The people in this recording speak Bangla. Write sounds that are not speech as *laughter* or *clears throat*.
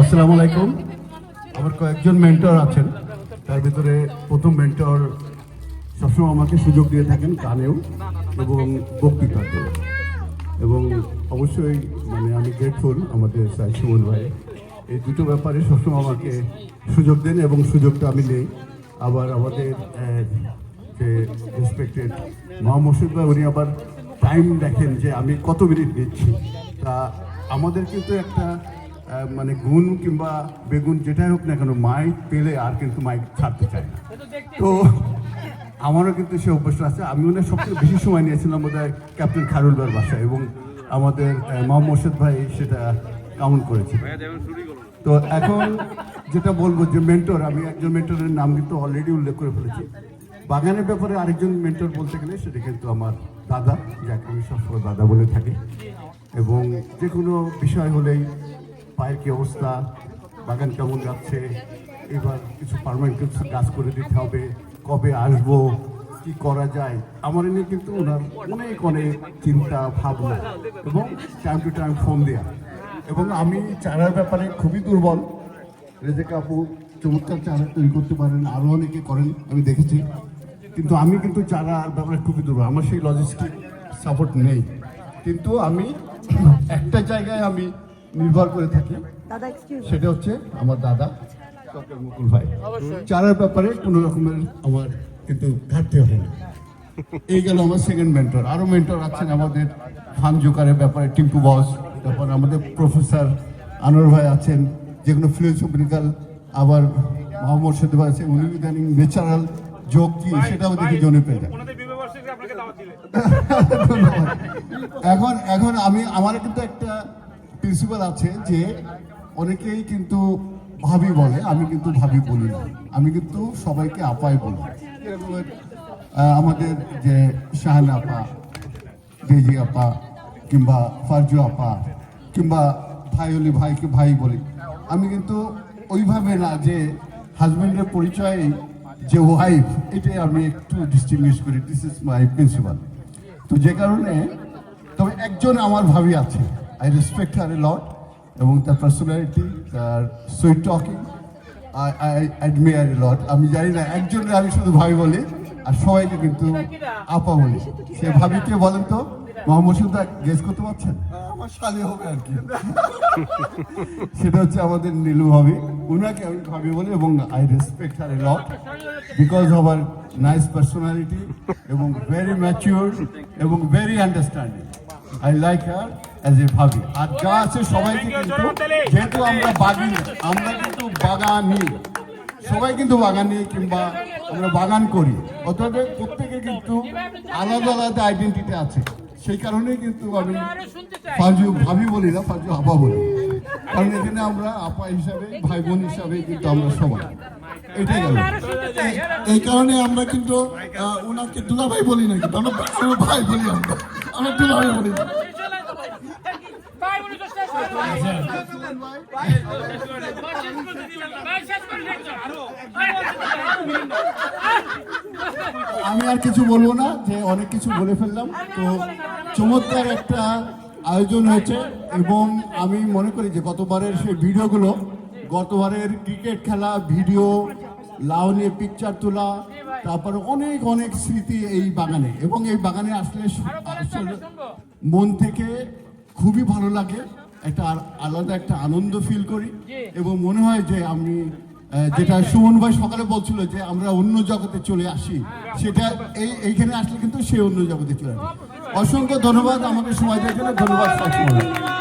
আসসালামু আলাইকুম। আমার কয়েকজন মেন্টর আছেন। তার ভিতরে প্রথম মেন্টর সবসময় আমাকে সুযোগ দিয়ে থাকেন গানেও এবং বক্তৃতাতেও। এবং অবশ্যই মানে আমি গ্রেটফুল আমাদের সাই সুমন ভাই। এই দুটো ব্যাপারে সবসময় আমাকে সুযোগ দেন এবং সুযোগটা আমি নেই। আবার আমাদের যে রেসপেক্টেড মোহাম্মদ ভাই, উনি আবার টাইম দেখেন যে আমি কত মিনিট নিচ্ছি তা আমাদের কিন্তু একটা মানে গুণ কিংবা বেগুন যেটাই হোক না কেন মাইক পেলে আর কিন্তু মাইক ছাড়তে চায় না। তো আমারও কিন্তু সে অভ্যাস আছে। আমি ওনার সবচেয়ে বেশি সময় নিয়েছিলাম বোধ হয় ক্যাপ্টেন খারুলবার বাসায় এবং আমাদের মোহাম্মদ মোর্শেদ ভাই সেটা কাউন্ট করেছে। তো এখন যেটা বলব যে মেন্টর আমি একজন মেন্টরের নাম কিন্তু অলরেডি উল্লেখ করে ফেলেছি। বাগানের ব্যাপারে আরেকজন মেন্টর বলতে গেলে সেটা কিন্তু আমার দাদা, যাকে আমি সবসময় দাদা বলে থাকি। এবং যে কোনো বিষয় হলেই পায়ের কি অবস্থা, বাগান কেমন যাচ্ছে, এবার কিছু পারমানেন্ট কিছু গাছ করে দিতে হবে, কবে আসব, কি করা যায়, আমার এনে কিন্তু ওনার অনেক অনেক চিন্তা, ভাবনা এবং টাইম টু টাইম ফোন দেওয়া এবং আমি চারার ব্যাপারে খুবই দুর্বল। রেজেক আপু চমৎকার চারা তৈরি করতে পারেন আরও অনেকে করেন, আমি দেখেছি। কিন্তু আমি কিন্তু চারার ব্যাপারে খুবই দুর্বল আমার সেই লজিস্টিক সাপোর্ট নেই। কিন্তু আমি *clears throat* একটা জায়গায় আমি নির্ভর করে থাকি দাদা সেটা হচ্ছে আমার দাদা ডক্টর মুকুল ভাই। চারার ব্যাপারে কোনো রকমের আমার কিন্তু ঘাটতি হয় না। এই গেল আমার সেকেন্ড মেন্টর আরও মেন্টর আছেন আমাদের ফান জোকারের ব্যাপারে টিম্পু বস তারপর আমাদের প্রফেসর আনোয়ার ভাই আছেন যেগুলো ফিলোসফিক্যাল আবার মোহাম্মদ সেতু ভাই আছে উনি ইদানিং ন্যাচারাল যোগ কি সেটাও দেখি জনে পেয়ে যায় এখন এখন আমি আমার কিন্তু একটা প্রিন্সিপাল আছে যে অনেকেই কিন্তু ভাবি বলে আমি কিন্তু ভাবি বলি না। আমি কিন্তু সবাইকে আপাই বলি। যেরকম, আহ, আমাদের যে শাহানা আপা জেজি আপা কিংবা ফারজু আপা কিংবা ভাই হলি ভাইকে ভাই বলি আমি কিন্তু ওইভাবে না যে হাজব্যান্ডের পরিচয় যে ওয়াইফ এটাই আমি একটু ডিস্টিংগুইশ করি দিস ইজ মাই প্রিন্সিপাল তো যে কারণে তবে একজন আমার ভাবি আছে। I respect her a lot এবং তার পার্সোনালিটি তার sweet talking I admire a lot আমি জানি না একজনের আমি শুধু ভাবি বলি আর সবাইকে কিন্তু আপা বলি। সে ভাবি কে বলেন তো মোহাম্মদ সুলতান গেস করতে পারছেন? আমার শালি হবে আর কি। সেটা হচ্ছে আমাদের নীলু ভাবি। উনাকে আমি ভাবি বলি এবং I respect her lot because of her nice personality এবং ভেরি ম্যাচিওর এবং very understanding I like her as a ভাবি। আর যা আছে সবাইকে কিন্তু যেহেতু আমরা বাগান, আমরা কিন্তু বাগানি সবাই কিন্তু বাগানি কিংবা আমরা বাগান করি। অতএব প্রত্যেকে কিন্তু আলাদা আলাদা আইডেন্টিটি আছে। সেই কারণেই কিন্তু আমি ফাজু ভাবি বলি না ফাজু হাবা বলি। কারণ এখানে আমরা আপা হিসাবে ভাই বোন হিসাবে কিন্তু আমরা সবাই। এটাই এই- কারণে আমরা কিন্তু ওনাকে দুলাভাই বলি না কিন্তু, আমরা ভাই বলি আমরা। আমরা দুলাভাই বলি। আমি আর কিছু বলব না, যে অনেক কিছু বলে ফেললাম। তো চমৎকার একটা আয়োজন হয়েছে এবং আমি মনে করি যে গতবারের সেই ভিডিওগুলো গতবারের ক্রিকেট খেলা ভিডিও লাউ নিয়ে পিকচার তোলা তারপরে অনেক অনেক স্মৃতি এই বাগানে এবং এই বাগানে আসলে মন থেকে খুবই ভালো লাগে। একটা আলাদা একটা আনন্দ ফিল করি এবং মনে হয় যে আমি যেটা সুমন ভাই সকালে বলছিল যে আমরা অন্য জগতে চলে আসি সেটা এই এইখানে আসলে কিন্তু সে অন্য জগতে চলে আসে। অসংখ্য ধন্যবাদ আমাকে সময় দেওয়ার জন্য ধন্যবাদ